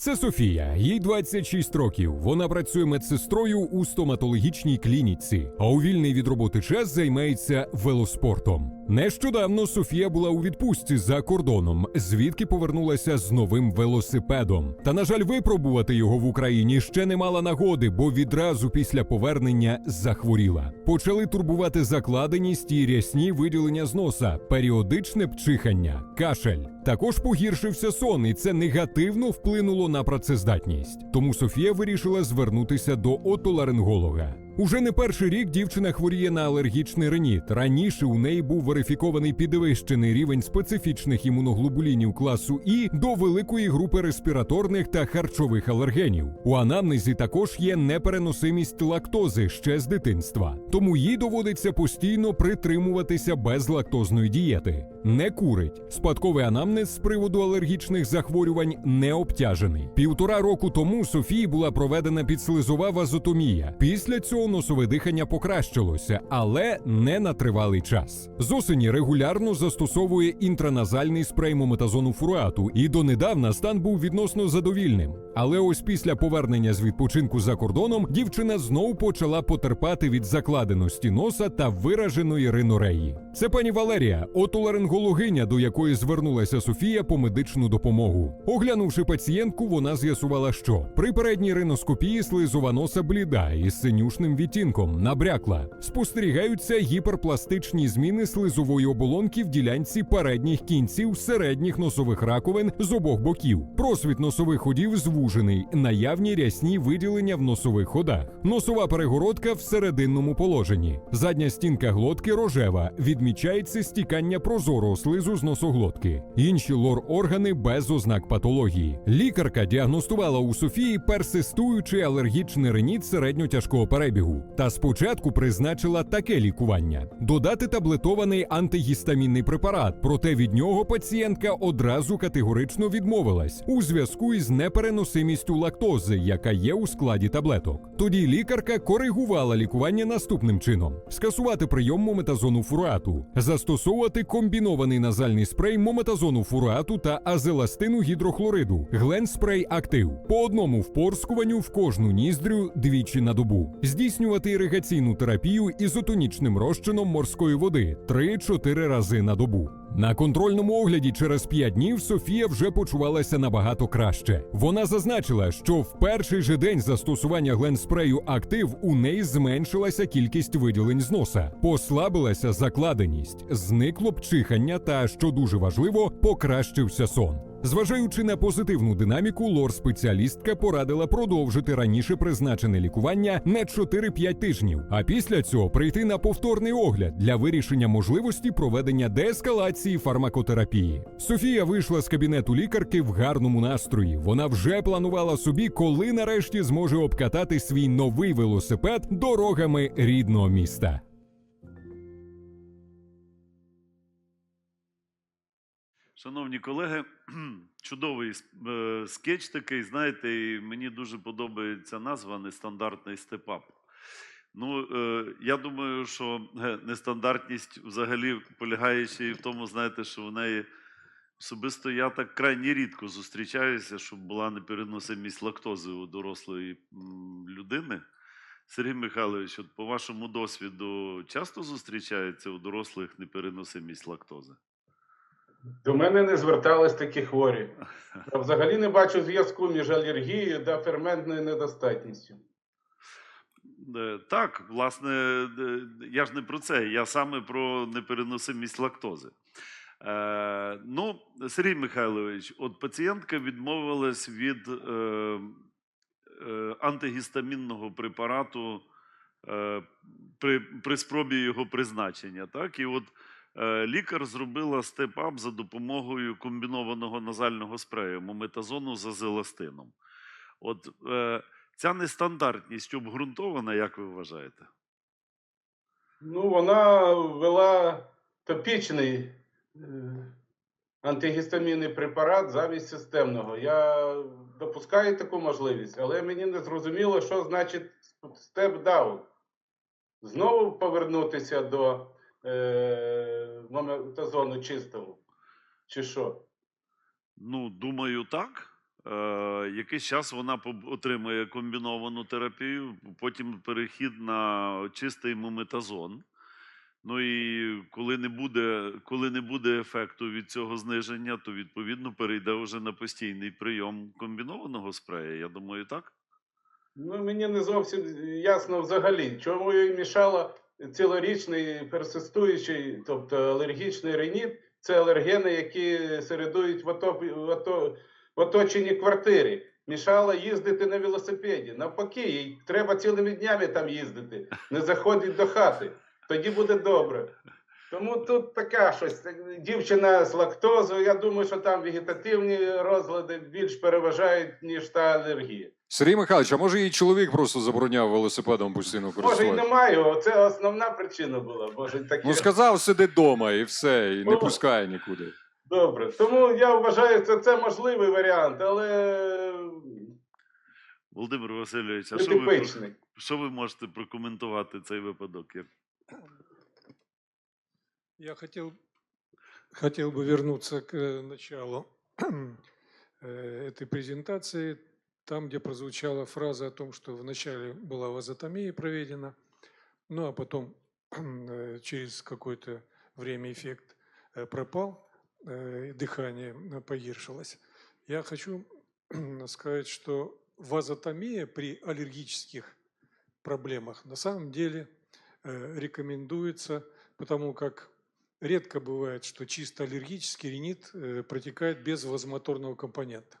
Це Софія, їй 26 років. Вона працює медсестрою у стоматологічній клініці, а у вільний від роботи час займається велоспортом. Нещодавно Софія була у відпустці за кордоном, звідки повернулася з новим велосипедом. Та на жаль, випробувати його в Україні ще не мала нагоди, бо відразу після повернення захворіла. Почали турбувати закладеність і рясні виділення з носа, періодичне пчихання, кашель. Також погіршився сон, і це негативно вплинуло на працездатність. Тому Софія вирішила звернутися до отоларинголога. Уже не перший рік дівчина хворіє на алергічний реніт. Раніше у неї був верифікований підвищений рівень специфічних імуноглобулінів класу І до великої групи респіраторних та харчових алергенів. У анамнезі також є непереносимість лактози ще з дитинства, тому їй доводиться постійно притримуватися безлактозної дієти. Не курить. Спадковий анамнез з приводу алергічних захворювань не обтяжений. Півтора року тому Софії була проведена підслизова вазотомія. Після цього носове дихання покращилося, але не на тривалий час. З осені регулярно застосовує інтраназальний спрей мометазону фуруату, і донедавна стан був відносно задовільним. Але ось після повернення з відпочинку за кордоном дівчина знову почала потерпати від закладеності носа та вираженої ринореї. Це пані Валерія, отоларингологиня, до якої звернулася Софія по медичну допомогу. Оглянувши пацієнтку, вона з'ясувала, що при передній риноскопії слизова носа бліда із синюшним відтінком набрякла. Спостерігаються гіперпластичні зміни слизової оболонки в ділянці передніх кінців середніх носових раковин з обох боків. Просвіт носових ходів звужений, наявні рясні виділення в носових ходах. Носова перегородка в серединному положенні. Задня стінка глотки рожева. Відмічається стікання прозорого слизу з носоглотки. Інші лор-органи без ознак патології. Лікарка діагностувала у Софії персистуючий алергічний реніт середньотяжкого перебігу. Та спочатку призначила таке лікування: додати таблетований антигістамінний препарат, проте від нього пацієнтка одразу категорично відмовилась у зв'язку із непереносимістю лактози, яка є у складі таблеток. Тоді лікарка коригувала лікування наступним чином: скасувати прийом мометазону фуруату, застосовувати комбінований назальний спрей мометазону фуруату та азеластину гідрохлориду, гленспрей актив. По одному впорскуванню в кожну ніздрю двічі на добу, здійснювати іригаційну терапію ізотонічним розчином морської води 3-4 рази на добу. На контрольному огляді через 5 днів Софія вже почувалася набагато краще. Вона зазначила, що в перший же день застосування гленспрею актив у неї зменшилася кількість виділень з носа, послабилася закладеність, зникло пчихання та, що дуже важливо, покращився сон. Зважаючи на позитивну динаміку, лор-спеціалістка порадила продовжити раніше призначене лікування на 4-5 тижнів, а після цього прийти на повторний огляд для вирішення можливості проведення деескалації фармакотерапії. Софія вийшла з кабінету лікарки в гарному настрої. Вона вже планувала собі, коли нарешті зможе обкатати свій новий велосипед дорогами рідного міста. Шановні колеги, чудовий е, скетч такий, знаєте, і мені дуже подобається назва Нестандартний степап. Ну, е, я думаю, що е, нестандартність взагалі полягає ще і в тому, знаєте, що в неї особисто я так крайні рідко зустрічаюся, щоб була непереносимість лактози у дорослої людини. Сергій Михайлович, от по вашому досвіду часто зустрічається у дорослих непереносимість лактози? До мене не звертались такі хворі. Взагалі не бачу зв'язку між алергією та ферментною недостатністю. Е, Так, власне, е, я ж не про це, я саме про непереносимість лактози. Е, ну, Сергій Михайлович, от пацієнтка відмовилась від е, е, антигістамінного препарату е, при, при спробі його призначення. Так? І от лікар зробила степ-ап за допомогою комбінованого назального спрею мометазону з азеластином. От е, ця нестандартність обґрунтована, як ви вважаєте? Ну, вона ввела топічний е, антигістамінний препарат замість системного. Я допускаю таку можливість, але мені не зрозуміло, що значить степ-даун. Знову повернутися до е, мометазону чистого. Чи що? Ну, думаю, так. Е, якийсь час вона отримує комбіновану терапію, потім перехід на чистий муметазон. Ну і коли не буде, коли не буде ефекту від цього зниження, то відповідно перейде вже на постійний прийом комбінованого спрея. Я думаю, так. Ну, мені не зовсім ясно взагалі, чому їй мішало цілорічний персистуючий, тобто алергічний реніт, це алергени, які середують в, отоп... в, ото... в оточенні квартири. Мішало їздити на велосипеді. Навпаки, їй треба цілими днями там їздити, не заходить до хати. Тоді буде добре. Тому тут така щось. Дівчина з лактозою, я думаю, що там вегетативні розлади більш переважають, ніж та алергія. Сергій Михайлович, а може її чоловік просто забороняв велосипедом постійно Може, і користуватися? немає, це основна причина була. Може, таке. Ну сказав, сидить вдома і все, і не О. пускає нікуди. Добре. Тому я вважаю, що це можливий варіант, але Володимир Васильович, а не що ви, про- типичний. що ви можете прокоментувати цей випадок? Як Я хотел, хотел бы вернуться к э, началу э, этой презентации, Там, где прозвучала фраза о том, что вначале была вазотомия проведена, ну а потом э, через какое-то время эффект э, пропал, э, дыхание погиршилось. Я хочу сказать, что вазотомия при аллергических проблемах на самом деле рекомендуется, потому как редко бывает, что чисто аллергический ринит протекает без вазомоторного компонента.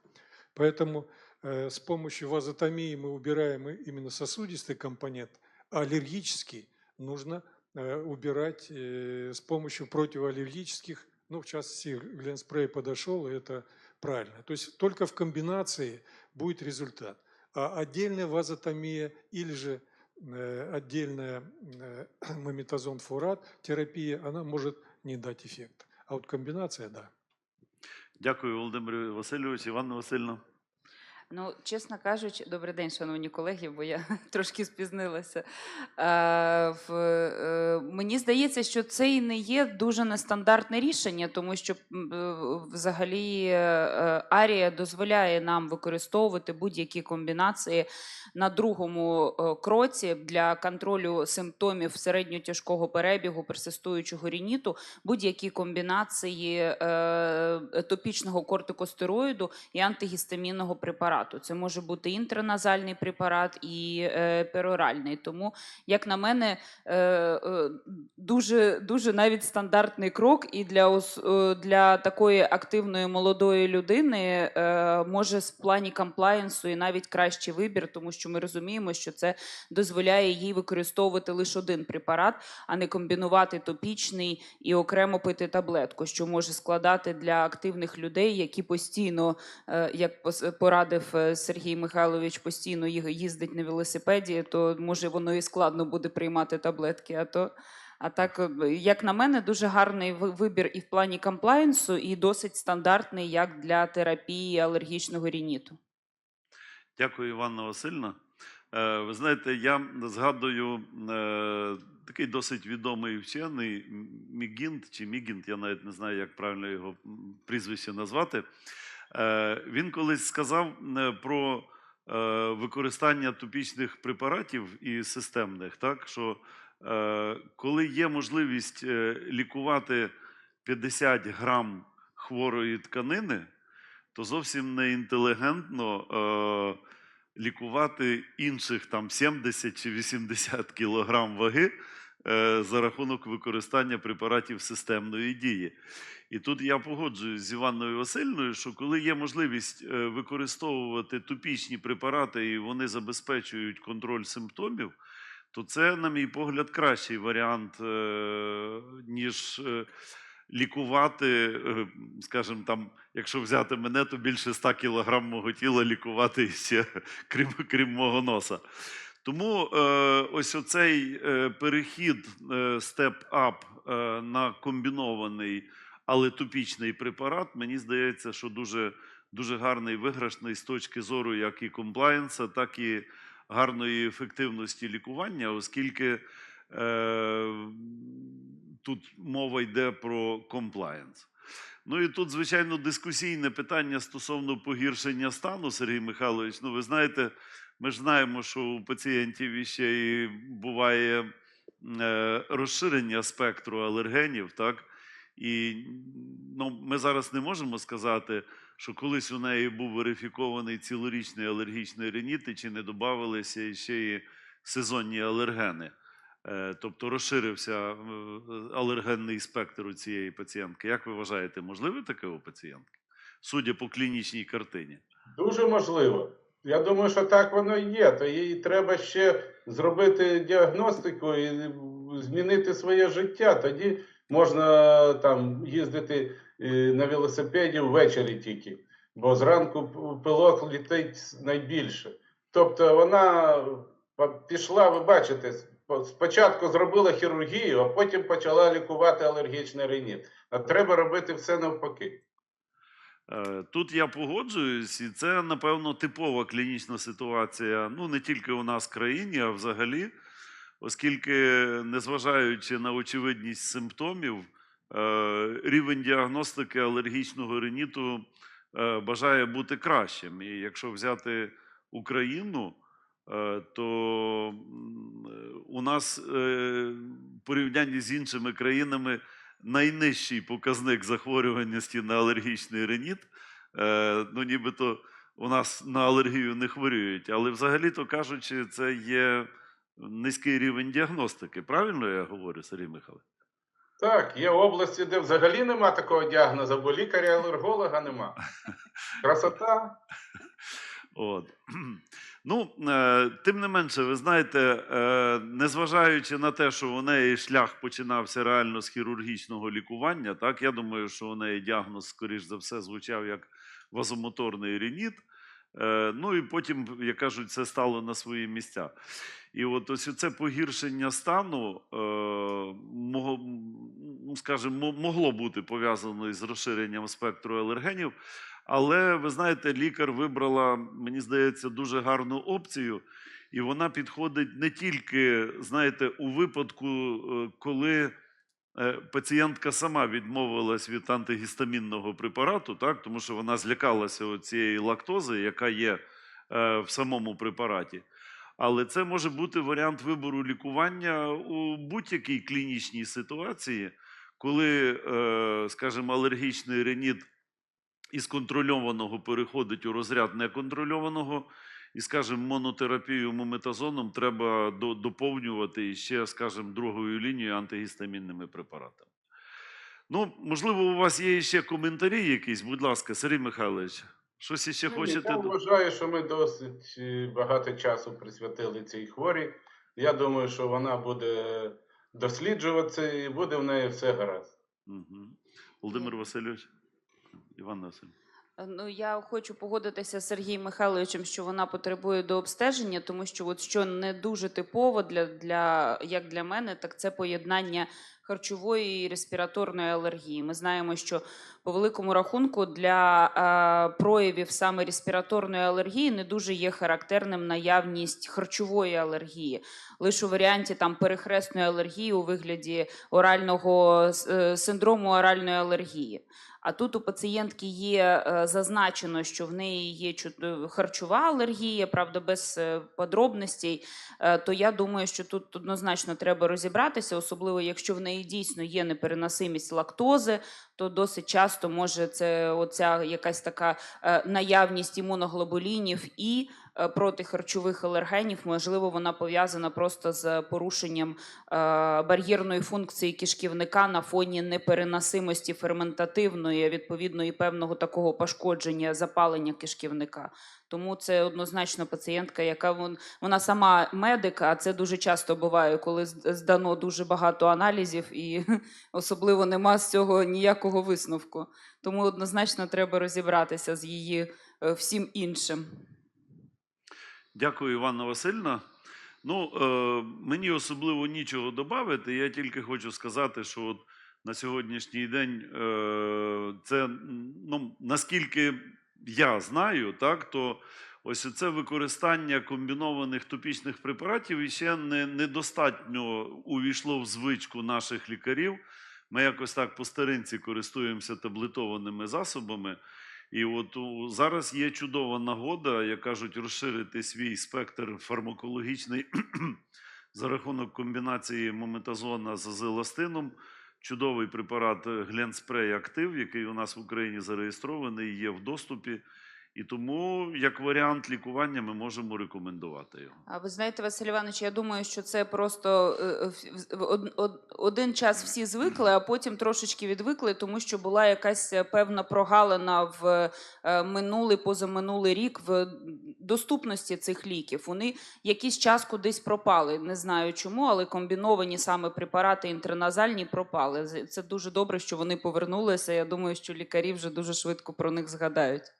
Поэтому с помощью вазотомии мы убираем именно сосудистый компонент, а аллергический нужно э, убирать э, с помощью противоаллергических, ну, в частности, Гленспрей подошел, и это правильно. То есть только в комбинации будет результат. А отдельная вазотомия или же э, отдельная э, мометазон фурат терапия, она может не дать эффекта. А вот комбинация – да. Дякую, Володимир Васильович, Іванна Васильівна. Ну, чесно кажучи, добрий день, шановні колеги, бо я трошки спізнилася. Е, в, е, мені здається, що це і не є дуже нестандартне рішення, тому що е, взагалі е, Арія дозволяє нам використовувати будь-які комбінації на другому е, кроці для контролю симптомів середньотяжкого перебігу персистуючого рініту, будь-які комбінації е, топічного кортикостероїду і антигістамінного препарату. Це може бути інтраназальний препарат і е, пероральний. Тому, як на мене, е, е, дуже, дуже навіть стандартний крок, і для, е, для такої активної молодої людини е, може в плані комплаєнсу і навіть кращий вибір, тому що ми розуміємо, що це дозволяє їй використовувати лише один препарат, а не комбінувати топічний і окремо пити таблетку, що може складати для активних людей, які постійно, е, як порадив Сергій Михайлович, постійно їздить на велосипеді, то може воно і складно буде приймати таблетки. А то а так, е, як на мене, дуже гарний вибір і в плані комплаєнсу, і досить стандартний як для терапії алергічного рініту. Дякую, Іванна Васильівна. Е, Ви знаєте, я згадую е, такий досить відомий вчений Мігінт чи Мігінт, я навіть не знаю, як правильно його прізвище назвати. Е, Він колись сказав е, про е, використання топічних препаратів і системних, так що коли є можливість лікувати 50 грам хворої тканини, то зовсім не інтелігентно лікувати інших там 70 чи 80 кілограм ваги за рахунок використання препаратів системної дії. І тут я погоджуюсь з Іванною Васильівною, що коли є можливість е, використовувати топічні препарати і вони забезпечують контроль симптомів, то це, на мій погляд, кращий варіант, е, ніж е, лікувати, е, скажімо, там, якщо взяти мене, то більше 100 кілограм мого тіла лікувати ще, крім, крім мого носа. Тому е, ось оцей е, перехід степ-ап е, на комбінований, але топічний препарат, мені здається, що дуже, дуже гарний виграшний з точки зору як і комплаєнса, так і гарної ефективності лікування, оскільки е, тут мова йде про комплаєнс. Ну і тут, звичайно, дискусійне питання стосовно погіршення стану, Сергій Михайлович. Ну, ви знаєте, ми ж знаємо, що у пацієнтів іще і буває е, розширення спектру алергенів, так? І ну, ми зараз не можемо сказати, що колись у неї був верифікований цілорічний алергічний рініт, і чи не додавалися ще і сезонні алергени. Е, Тобто розширився е, алергенний спектр у цієї пацієнтки. Як ви вважаєте, можливе таке у пацієнтки? Судя по клінічній картині. Дуже можливо. Я думаю, що так воно і є. То їй треба ще зробити діагностику і змінити своє життя. Тоді можна там їздити е, на велосипеді ввечері тільки, бо зранку пилок літить найбільше. Тобто вона пішла, ви бачите, спочатку зробила хірургію, а потім почала лікувати алергічний риніт. А треба робити все навпаки. Е, Тут я погоджуюсь, і це, напевно, типова клінічна ситуація, ну не тільки у нас в країні, а взагалі, оскільки, незважаючи на очевидність симптомів, е, рівень діагностики алергічного риніту е, бажає бути кращим. І якщо взяти Україну, то у нас в порівнянні з іншими країнами найнижчий показник захворюваності на алергічний риніт. Е, ну, нібито у нас на алергію не хворіють, але взагалі-то кажучи, це є низький рівень діагностики. Правильно я говорю, Сергій Михайлович? Так, є області, де взагалі нема такого діагнозу, бо лікаря-алерголога нема. Красота. От. Ну, е, тим не менше, ви знаєте, е, незважаючи на те, що у неї шлях починався реально з хірургічного лікування, так, я думаю, що у неї діагноз, скоріш за все, звучав як вазомоторний рініт. Е, ну і потім, як кажуть, це стало на свої місця. І от ось це погіршення стану, скажімо, могло бути пов'язано із розширенням спектру алергенів. Але ви знаєте, лікар вибрала, мені здається, дуже гарну опцію, і вона підходить не тільки, знаєте, у випадку, е, коли е, пацієнтка сама відмовилась від антигістамінного препарату, так, тому що вона злякалася цієї лактози, яка є е, в самому препараті. Але це може бути варіант вибору лікування у будь-якій клінічній ситуації, коли, скажімо, алергічний реніт із контрольованого переходить у розряд неконтрольованого. І, скажімо, монотерапію мометазоном треба до- доповнювати ще, скажімо, другою лінією антигістамінними препаратами. Ну, можливо, у вас є ще коментарі якісь, будь ласка, Сергій Михайлович, щось ще Ні, хочете? Я вважаю, що ми досить багато часу присвятили цій хворій. Я думаю, що вона буде досліджуватися і буде в неї все гаразд. Мгм. Володимир Васильович, Іван Васильович. Ну, я хочу погодитися з Сергієм Михайловичем, що вона потребує до обстеження, тому що от що не дуже типово для, для як для мене, так це поєднання харчової і респіраторної алергії. Ми знаємо, що по великому рахунку для е, проявів саме респіраторної алергії не дуже є характерним наявність харчової алергії. Лише у варіанті там перехресної алергії у вигляді орального е, синдрому оральної алергії. А тут у пацієнтки є е, зазначено, що в неї є е, харчова алергія, правда, без е, подробностей. То я думаю, що тут однозначно треба розібратися, особливо якщо в неї дійсно є непереносимість лактози, то досить часто може це оця якась така наявність імуноглобулінів і е, протихарчових алергенів. Можливо, вона пов'язана просто з порушенням е, бар'єрної функції кишківника на фоні непереносимості ферментативної, відповідно і певного такого пошкодження запалення кишківника. Тому це однозначно пацієнтка, яка вон, вона сама медик, а це дуже часто буває, коли здано дуже багато аналізів, і особливо нема з цього ніякого висновку. Тому однозначно треба розібратися з її е, всім іншим. Дякую, Іванна Васильівна. Ну, е, мені особливо нічого додати. Я тільки хочу сказати, що от на сьогоднішній день е, це, ну, наскільки я знаю, так, то ось це використання комбінованих топічних препаратів іще не, недостатньо увійшло в звичку наших лікарів. Ми якось так по старинці користуємося таблетованими засобами. І от зараз є чудова нагода, як кажуть, розширити свій спектр фармакологічний за рахунок комбінації мометазона з азеластином. Чудовий препарат Гленспрей Актив, який у нас в Україні зареєстрований, є в доступі. І тому, як варіант лікування, ми можемо рекомендувати його. А ви знаєте, Василь Іванович, я думаю, що це просто е, е, один час всі звикли, а потім трошечки відвикли, тому що була якась е, певна прогалина в минулий, позаминулий рік в доступності цих ліків. Вони якийсь час кудись пропали. Не знаю чому, але комбіновані саме препарати інтраназальні пропали. Це дуже добре, що вони повернулися. Я думаю, що лікарі вже дуже швидко про них згадають.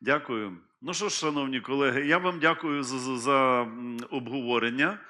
Дякую. Ну що ж, шановні колеги, я вам дякую за, за обговорення.